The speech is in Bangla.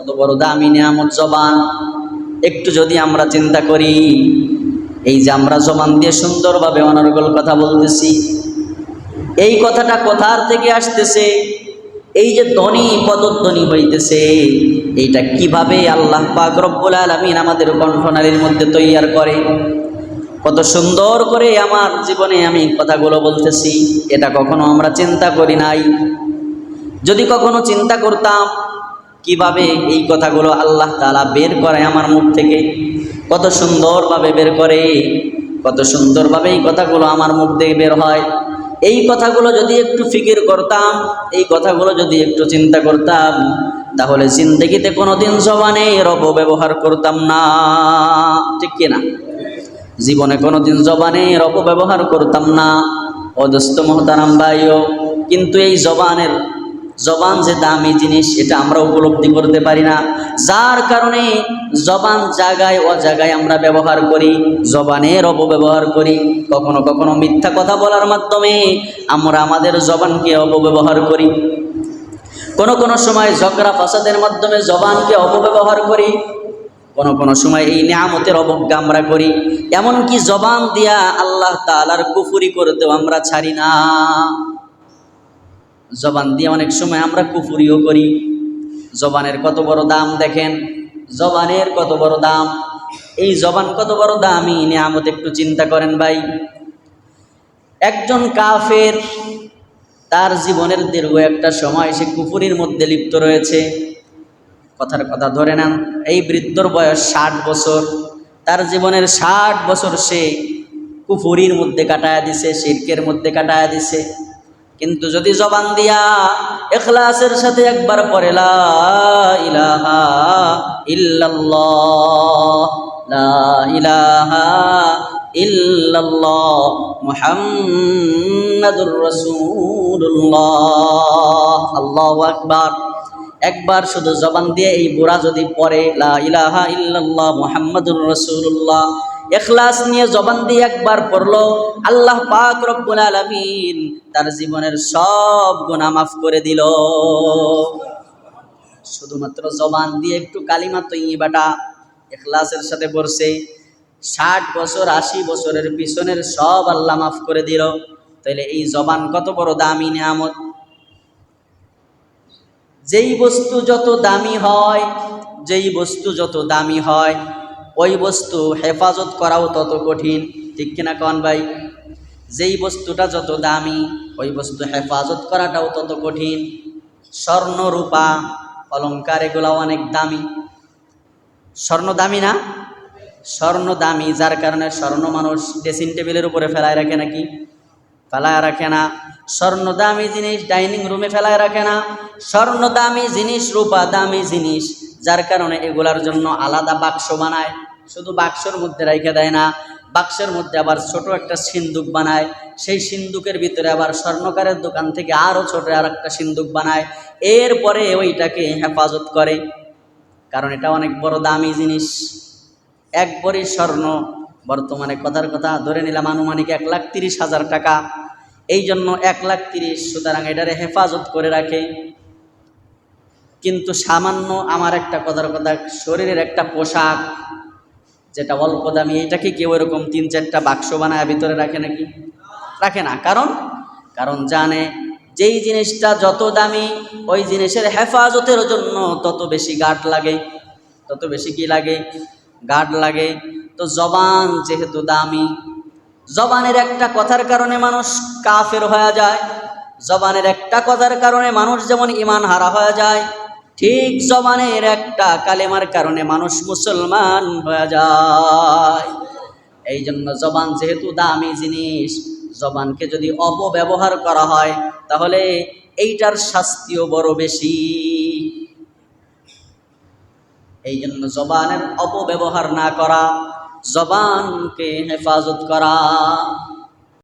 কত বড় দামি নিয়ামত জবান। একটু যদি আমরা চিন্তা করি, এই যে আমরা জবান দিয়ে সুন্দরভাবে অনর্গল কথা বলতেছি, এই কথাটা কোথার থেকে আসতেছে, এই যে ধ্বনি পদধ্বনি হইতেছে, এইটা কীভাবে আল্লাহ পাক রব্বুল আলামিন আমাদের কণ্ঠনালীর মধ্যে তৈয়ার করে। কত সুন্দর করে আমার জীবনে আমি কথাগুলো বলতেছি, এটা কখনো আমরা চিন্তা করি নাই। যদি কখনো চিন্তা করতাম কীভাবে এই কথাগুলো আল্লাহ তাআলা বের করে আমার মুখ থেকে? কত সুন্দরভাবে বের করে, কত সুন্দরভাবে এই কথাগুলো আমার মুখ থেকে বের হয়। এই কথাগুলো যদি একটু ফিকির করতাম, এই কথাগুলো যদি একটু চিন্তা করতাম, তাহলে জিন্দগিতে কোনোদিন জবানের অপব্যবহার করতাম না। ঠিক কিনা? জীবনে কোনোদিন জবানের অপব্যবহার করতাম না। অদস্ত মহতারাম ভাইও, কিন্তু এই জবানের জবান যে দামি জিনিস, এটা আমরা উপলব্ধি করতে পারি না। যার কারণে জবান জায়গায় ও জায়গায় আমরা ব্যবহার করি, জবানের অপব্যবহার করি। কখনো কখনো মিথ্যা কথা বলার মাধ্যমে আমরা আমাদের জবানকে অপব্যবহার করি। কোনো কোনো সময় ঝগড়া ফাসাদের মাধ্যমে জবানকে অপব্যবহার করি। কোনো কোনো সময় এই নিয়ামতের অবজ্ঞা আমরা করি। এমনকি জবান দিয়া আল্লাহ তালার কুফুরি করতেও আমরা ছাড়ি না। জবান দিয়ে অনেক সময় আমরা কুফুরিও করি। জবানের কত বড় দাম দেখেন? জবানের কত বড় দাম? এই জবান কত বড় দামি? নিয়ামত একটু চিন্তা করেন ভাই। একজন কাফের, তার জীবনের দীর্ঘ একটা সময় সে কুফুরির মধ্যে লিপ্ত রয়েছে। কথার কথা ধরে নেন, এই বৃদ্ধর বয়স ষাট বছর। তার জীবনের ষাট বছর সে কুফুরির মধ্যে কাটায়া দিছে, শিরকের মধ্যে কাটায়া দিছে। কিন্তু যদি জবান দিয়া এখলাসের সাথে একবার পড়ে, লা ইলাহা লা ইলাহা একবার শুধু জবান দিয়ে এই বুড়া যদি পড়ে, লা ইলাহা মুহাম্মাদুর রাসূলুল্লাহ এখলাস নিয়ে জবান দিয়ে একবার পড়ল, আল্লাহ পাক রব্বুল আলামিন তার জীবনের সব গুনাহ মাফ করে দিল। শুধুমাত্র জবান দিয়ে একটু কালিমা তৈবাটা এখলাসের সাথে পড়ছে। ষাট বছর, আশি বছরের পিছনের সব আল্লাহ মাফ করে দিল। তাহলে এই জবান কত বড় দামি নিয়ামত। যেই বস্তু যত দামি হয়, যেই বস্তু যত দামি হয়, ওই বস্তু হেফাজত করাও তত কঠিন। ঠিক কিনা কন ভাই? যেই বস্তুটা যত দামি, ওই বস্তু হেফাজত করাটাও তত কঠিন। স্বর্ণ রূপা অলঙ্কার, এগুলাও অনেক দামি। স্বর্ণ দামি না? স্বর্ণ দামি, যার কারণে স্বর্ণ মানুষ ড্রেসিং টেবিলের উপরে ফেলায় রাখে নাকি? ফেলায় রাখে না। স্বর্ণ দামি জিনিস ডাইনিং রুমে ফেলায় রাখে না। স্বর্ণ দামি জিনিস, রূপা দামি জিনিস, যার কারণে এগুলার জন্য আলাদা বাক্স বানায়। শুধু বাক্সর মধ্যে রেখে দেয় না বাক্সের মধ্যে আবার ছোট একটা সিন্দুক বানায়। সেই সিন্দুকের ভিতরে আবার স্বর্ণকারের দোকান থেকে আরও ছোট আর একটা সিন্দুক বানায়। এরপরে ওইটাকে হেফাজত করে। কারণ এটা অনেক বড় দামি জিনিস। এক স্বর্ণ, বর্তমানে কথার কথা ধরে নিলাম আনুমানিক এক লাখ তিরিশ হাজার টাকা। এই জন্য এক লাখ তিরিশ সুতরাং এটারে হেফাজত করে রাখে। কিন্তু সামান্য আমার একটা কথার কথা, শরীরের একটা পোশাক যেটা অল্প দামি, এটাকে কেউ এরকম তিন চারটা বাক্স বানায় ভিতরে রাখে নাকি? রাখে না। কারণ? কারণ জানে যেই জিনিসটা যত দামি, ওই জিনিসের হেফাজতের জন্য তত বেশি গাঢ় লাগে। তত বেশি কি লাগে? গাঢ় লাগে। তো জবান যেহেতু দামি, জবানের একটা কথার কারণে মানুষ কাফের হয়ে যায়। জবানের একটা কথার কারণে মানুষ যেমন ইমান হারা হয়ে যায় ঠিক জবানের একটা কালেমার কারণে মানুষ মুসলমান হয়ে যায়। এই জন্য জবান যেহেতু দামি জিনিস, জবানকে যদি অপব্যবহার করা হয়, তাহলে এইটার শাস্তিও বড় বেশি। এই জন্য জবানের অপব্যবহার না করা, জবানকে হেফাজত করা।